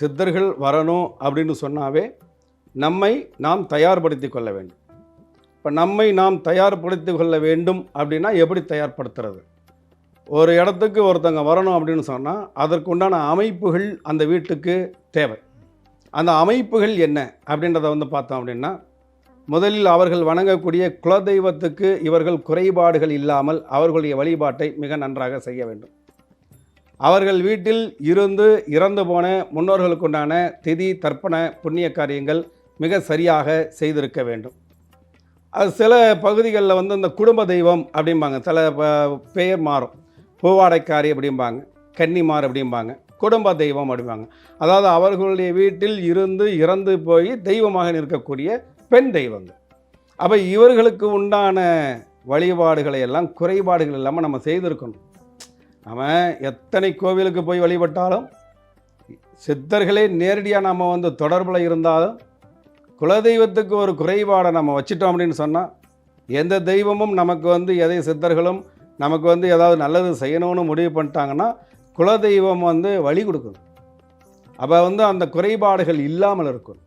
சித்தர்கள் வரணும் அப்படின்னு சொன்னாவே நம்மை நாம் தயார்படுத்தி கொள்ள வேண்டும். இப்போ நம்மை நாம் தயார்படுத்தி கொள்ள வேண்டும் அப்படின்னா எப்படி தயார்படுத்துறது? ஒரு இடத்துக்கு ஒருத்தங்க வரணும் அப்படின்னு சொன்னால் அதற்குண்டான அமைப்புகள் அந்த வீட்டுக்கு தேவை. அந்த அமைப்புகள் என்ன அப்படின்றத வந்து பார்த்தோம் அப்படின்னா முதலில் அவர்கள் வணங்கக்கூடிய குலதெய்வத்துக்கு இவர்கள் குறைபாடுகள் இல்லாமல் அவர்களுடைய வழிபாட்டை மிக நன்றாக செய்ய வேண்டும். அவர்கள் வீட்டில் இருந்து இறந்து போன முன்னோர்களுக்குண்டான திதி தர்ப்பண புண்ணிய காரியங்கள் மிக சரியாக செய்திருக்க வேண்டும். அது சில பகுதிகளில் வந்து இந்த குடும்ப தெய்வம் அப்படிம்பாங்க. சில பெயர் மாறும். பூவாடைக்காரி அப்படிம்பாங்க. கன்னிமார் அப்படிம்பாங்க. குடும்ப தெய்வம் அப்படிம்பாங்க. அதாவது அவர்களுடைய வீட்டில் இருந்து இறந்து போய் தெய்வமாக நிற்கக்கூடிய பெண் தெய்வங்கள். அப்போ இவர்களுக்கு உண்டான வழிபாடுகளை எல்லாம் குறைபாடுகள் இல்லாமல் நம்ம செய்திருக்கணும். அவன் எத்தனை கோவிலுக்கு போய் வழிபட்டாலும் சித்தர்களே நேரடியாக நம்ம வந்து தொடர்பில் இருந்தாலும் குலதெய்வத்துக்கு ஒரு குறைபாடை நம்ம வச்சிட்டோம் அப்படின்னு சொன்னால் எந்த தெய்வமும் நமக்கு வந்து எதை சித்தர்களும் நமக்கு வந்து ஏதாவது நல்லது செய்யணும்னு முடிவு பண்ணிட்டாங்கன்னா குலதெய்வம் வந்து வழி கொடுக்கணும் அப்போ வந்து அந்த குறைபாடுகள் இல்லாமல் இருக்கும்.